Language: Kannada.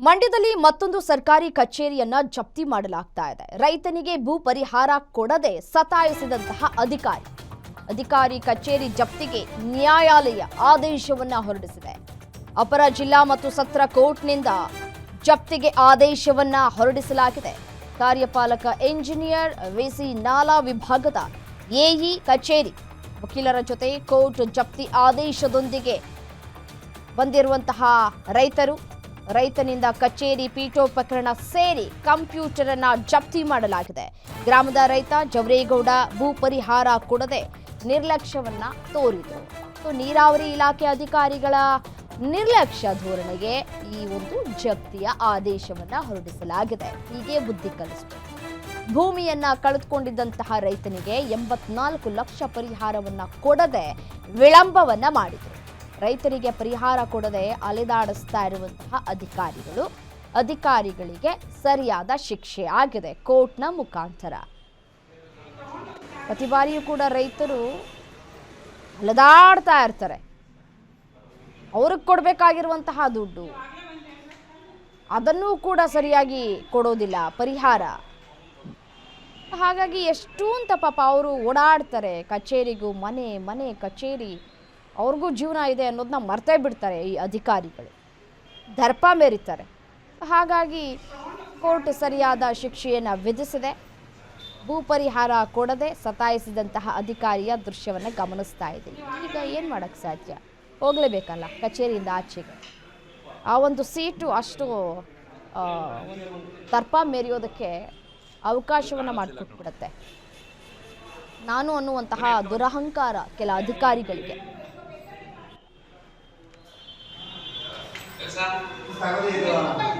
ಮಂಡ್ಯದಲ್ಲಿ ಮತ್ತೊಂದು ಸರ್ಕಾರಿ ಕಚೇರಿಯನ್ನ ಜಪ್ತಿ ಮಾಡಲಾಗ್ತಾ ಇದೆ. ರೈತನಿಗೆ ಭೂ ಪರಿಹಾರ ಕೊಡದೆ ಸತಾಯಿಸಿದಂತಹ ಅಧಿಕಾರಿ. ಅಧಿಕಾರಿ ಕಚೇರಿ ಜಪ್ತಿಗೆ ನ್ಯಾಯಾಲಯ ಆದೇಶವನ್ನ ಹೊರಡಿಸಿದೆ. ಅಪರ ಜಿಲ್ಲಾ ಮತ್ತು ಸತ್ರ ಕೋರ್ಟ್ನಿಂದ ಜಪ್ತಿಗೆ ಆದೇಶವನ್ನ ಹೊರಡಿಸಲಾಗಿದೆ. ಕಾರ್ಯಪಾಲಕ ಎಂಜಿನಿಯರ್ ವಿಸಿ ನಾಲಾ ವಿಭಾಗದ ಎಇ ಕಚೇರಿ ವಕೀಲರ ಜೊತೆ ಕೋರ್ಟ್ ಜಪ್ತಿ ಆದೇಶದೊಂದಿಗೆ ಬಂದಿರುವಂತಹ ರೈತರು ರೈತನಿಂದ ಕಚೇರಿ ಪೀಠೋಪಕರಣ ಸೇರಿ ಕಂಪ್ಯೂಟರ್ ಅನ್ನ ಜಪ್ತಿ ಮಾಡಲಾಗಿದೆ. ಗ್ರಾಮದ ರೈತ ಜವರೇಗೌಡ ಭೂ ಪರಿಹಾರ ಕೊಡದೆ ನಿರ್ಲಕ್ಷ್ಯವನ್ನ ತೋರಿದರು. ಸೊ ನೀರಾವರಿ ಇಲಾಖೆ ಅಧಿಕಾರಿಗಳ ನಿರ್ಲಕ್ಷ್ಯ ಧೋರಣೆಗೆ ಈ ಒಂದು ಜಪ್ತಿಯ ಆದೇಶವನ್ನ ಹೊರಡಿಸಲಾಗಿದೆ. ಹೀಗೆ ಬುದ್ಧಿ ಕಲಿಸಬೇಕು. ಭೂಮಿಯನ್ನ ಕಳೆದುಕೊಂಡಿದ್ದಂತಹ ರೈತನಿಗೆ ಎಂಬತ್ನಾಲ್ಕು ಲಕ್ಷ ಪರಿಹಾರವನ್ನ ಕೊಡದೆ ವಿಳಂಬವನ್ನ ಮಾಡಿದರು. ರೈತರಿಗೆ ಪರಿಹಾರ ಕೊಡದೆ ಅಲೆದಾಡಿಸ್ತಾ ಇರುವಂತಹ ಅಧಿಕಾರಿಗಳು, ಅಧಿಕಾರಿಗಳಿಗೆ ಸರಿಯಾದ ಶಿಕ್ಷೆ ಆಗಿದೆ ಕೋರ್ಟ್ನ ಮುಖಾಂತರ. ಪ್ರತಿ ಬಾರಿಯೂ ಕೂಡ ರೈತರು ಅಲೆದಾಡ್ತಾ ಇರ್ತಾರೆ. ಅವ್ರಿಗೆ ಕೊಡಬೇಕಾಗಿರುವಂತಹ ದುಡ್ಡು, ಅದನ್ನೂ ಕೂಡ ಸರಿಯಾಗಿ ಕೊಡೋದಿಲ್ಲ, ಪರಿಹಾರ. ಹಾಗಾಗಿ ಎಷ್ಟು ಅಂತ ಪಾಪ ಅವರು ಓಡಾಡ್ತಾರೆ ಕಚೇರಿಗೂ, ಮನೆ ಮನೆ, ಕಚೇರಿ. ಅವ್ರಿಗೂ ಜೀವನ ಇದೆ ಅನ್ನೋದನ್ನ ಮರ್ತೇ ಬಿಡ್ತಾರೆ ಈ ಅಧಿಕಾರಿಗಳು. ದರ್ಪ ಮೇರಿತಾರೆ. ಹಾಗಾಗಿ ಕೋರ್ಟ್ ಸರಿಯಾದ ಶಿಕ್ಷೆಯನ್ನು ವಿಧಿಸಿದೆ. ಭೂ ಪರಿಹಾರ ಕೊಡದೆ ಸತಾಯಿಸಿದಂತಹ ಅಧಿಕಾರಿಯ ದೃಶ್ಯವನ್ನು ಗಮನಿಸ್ತಾ ಇದೆ ಈಗ ಏನು ಮಾಡೋಕ್ಕೆ ಸಾಧ್ಯ? ಹೋಗಲೇಬೇಕಲ್ಲ ಕಚೇರಿಯಿಂದ ಆಚೆಗೆ. ಆ ಒಂದು ಸೀಟು ಅಷ್ಟು ದರ್ಪ ಮೇರಿಯೋದಕ್ಕೆ ಅವಕಾಶವನ್ನು ಮಾಡಿಕೊಟ್ಬಿಡುತ್ತೆ. ನಾನು ಅನ್ನುವಂತಹ ದುರಹಂಕಾರ ಕೆಲ ಅಧಿಕಾರಿಗಳಿಗೆ. 你三个都一个